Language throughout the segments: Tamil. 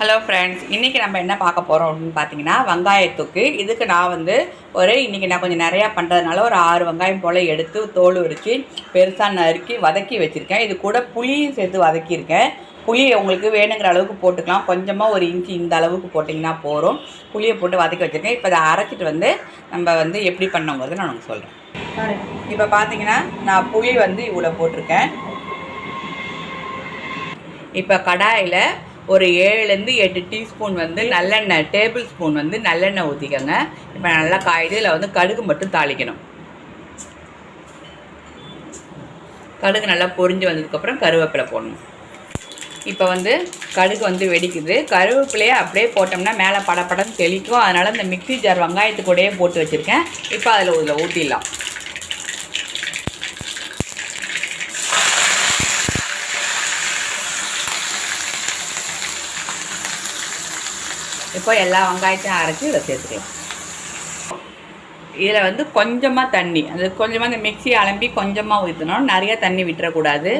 ஹலோ ஃப்ரெண்ட்ஸ் இன்றைக்கி நம்ம என்ன பார்க்க போகிறோம் அப்படின்னு பார்த்தீங்கன்னா வெங்காயத்துக்கு. இதுக்கு நான் வந்து ஒரு இன்றைக்கி நான் கொஞ்சம் நிறையா பண்ணுறதுனால ஒரு ஆறு வெங்காயம் போல் எடுத்து தோல் உரித்து பெருசாக நறுக்கி வதக்கி வச்சுருக்கேன். இது கூட புளியும் சேர்த்து வதக்கியிருக்கேன். புளி உங்களுக்கு வேணுங்கிற அளவுக்கு போட்டுக்கலாம். கொஞ்சமாக ஒரு இன்ச்சு இந்த அளவுக்கு போட்டிங்கன்னா போதும். புளியை போட்டு வதக்கி வச்சுருக்கேன். இப்போ அதை அரைச்சிட்டு வந்து நம்ம வந்து எப்படி பண்ணோங்கிறத நான் உங்களுக்கு சொல்கிறேன் இப்போ பார்த்தீங்கன்னா நான் புளி வந்து இவ்வளோ போட்டிருக்கேன். இப்போ கடாயில் ஒரு ஏழுலேருந்து எட்டு டீஸ்பூன் வந்து நல்லெண்ணெய் டேபிள் ஸ்பூன் வந்து நல்லெண்ணெய் ஊற்றிக்கோங்க இப்போ நல்லா காயுது இதில் வந்து கடுகு மட்டும் தாளிக்கணும். கடுகு நல்லா பொரிஞ்சு வந்ததுக்கப்புறம் கருவேப்பிலை போடணும். இப்போ வந்து கடுகு வந்து வெடிக்குது. கருவேப்பிலையே அப்படியே போட்டோம்னா மேலே படப்படம் தெளிக்கும். அதனால் இந்த மிக்ஸி ஜார் வெங்காயத்துக்கூடையே போட்டு வச்சுருக்கேன். இப்போ அதில் இதில் ஊற்றிடலாம் இப்போ எல்லா வெங்காயத்தையும் அரைச்சி இதை சேர்த்துக்கலாம். இதில் வந்து கொஞ்சமாக தண்ணி அது கொஞ்சமாக இந்த மிக்ஸி அலம்பி கொஞ்சமாக ஊற்றணும். நிறைய தண்ணி விட்டுறக்கூடாது.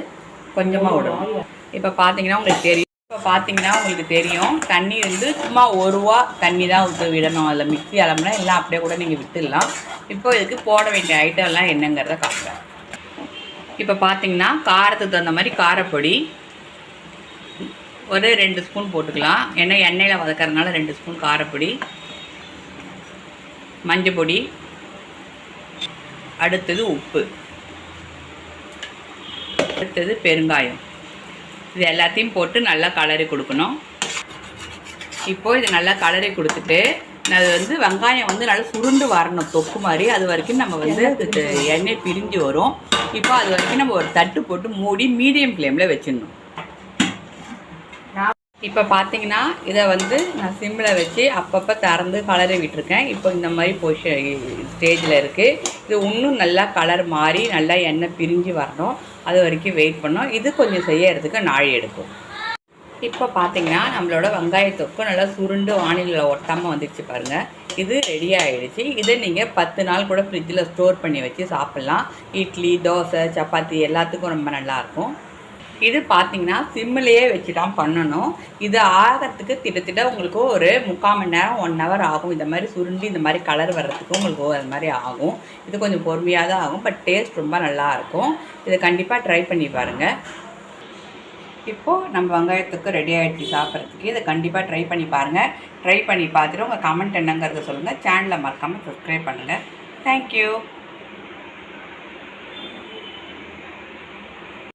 கொஞ்சமாக விடணும். இப்போ பார்த்தீங்கன்னா உங்களுக்கு தெரியும். இப்போ பார்த்தீங்கன்னா உங்களுக்கு தெரியும். தண்ணி வந்து சும்மா ஒரு ரூபா தண்ணி தான் ஊற்ற விடணும். அதில் மிக்ஸி அலம்புனா எல்லாம் அப்படியே கூட நீங்கள் விட்டுடலாம். இப்போ இதுக்கு போட வேண்டிய ஐட்டம்லாம் என்னங்கிறத காட்டுறேன். இப்போ பார்த்தீங்கன்னா காரத்துக்கு தகுந்த மாதிரி காரப்பொடி ஒரு ரெண்டு ஸ்பூன் போட்டுக்கலாம். ஏன்னா எண்ணெயில் வதக்கறதுனால ரெண்டு ஸ்பூன் காரப்பொடி மஞ்சள் பொடி அடுத்தது உப்பு. அடுத்தது பெருங்காயம். இது எல்லாத்தையும் போட்டு நல்லா கலரி கொடுக்கணும். இப்போது இது நல்லா கலரி கொடுத்துட்டு அது வந்து வெங்காயம் வந்து நல்லா சுருண்டு வரணும் தொக்கு மாதிரி. அது வரைக்கும் நம்ம வந்து எண்ணெய் பிரிஞ்சு வரும். இப்போ அது வரைக்கும் நம்ம ஒரு தட்டு போட்டு மூடி மீடியம் ஃப்ளேமில் வச்சிடணும். இப்போ பார்த்தீங்கன்னா இதை வந்து நான் சிம்மில் வச்சு அப்பப்போ திறந்து கலரை விட்டுருக்கேன். இப்போ இந்த மாதிரி பொசிஷன் ஸ்டேஜில் இருக்குது இது இன்னும் நல்லா கலர் மாறி நல்லா எண்ணெய் பிரிஞ்சு வரணும். அது வரைக்கும் வெயிட் பண்ணோம் இது கொஞ்சம் செய்யறதுக்கு நாழி எடுக்கும். இப்போ பார்த்தீங்கன்னா நம்மளோட வெங்காய தொக்கு நல்லா சுருண்டு வானிலையில் ஒட்டாமல் வந்துடுச்சு பாருங்கள் இது ரெடி ஆகிடுச்சு இதை நீங்கள் பத்து நாள் கூட ஃப்ரிட்ஜில் ஸ்டோர் பண்ணி வச்சு சாப்பிட்லாம். இட்லி தோசை சப்பாத்தி எல்லாத்துக்கும் ரொம்ப நல்லாயிருக்கும் இது பார்த்தீங்கன்னா சிம்மிலேயே வச்சு தான் பண்ணணும். இது ஆகிறதுக்கு திட்டத்திட்ட உங்களுக்கு ஒரு முக்கால் மணி நேரம் ஒன் ஹவர் ஆகும். இந்த மாதிரி சுருண்டி இந்த மாதிரி கலர் வர்றதுக்கு உங்களுக்கு அது மாதிரி ஆகும். இது கொஞ்சம் பொறுமையாக தான் ஆகும் பட் டேஸ்ட் ரொம்ப நல்லாயிருக்கும் இதை கண்டிப்பாக ட்ரை பண்ணி பாருங்கள் இப்போது நம்ம வெங்காயத்துக்கு ரெடி ஆகிடுச்சு சாப்பிட்றதுக்கு. இதை கண்டிப்பாக ட்ரை பண்ணி பாருங்கள் ட்ரை பண்ணி பார்த்துட்டு உங்கள் கமெண்ட் என்னங்கிறத சொல்லுங்கள் சேனலை மறக்காமல் சப்ஸ்கிரைப் பண்ணுங்கள் தேங்க்யூ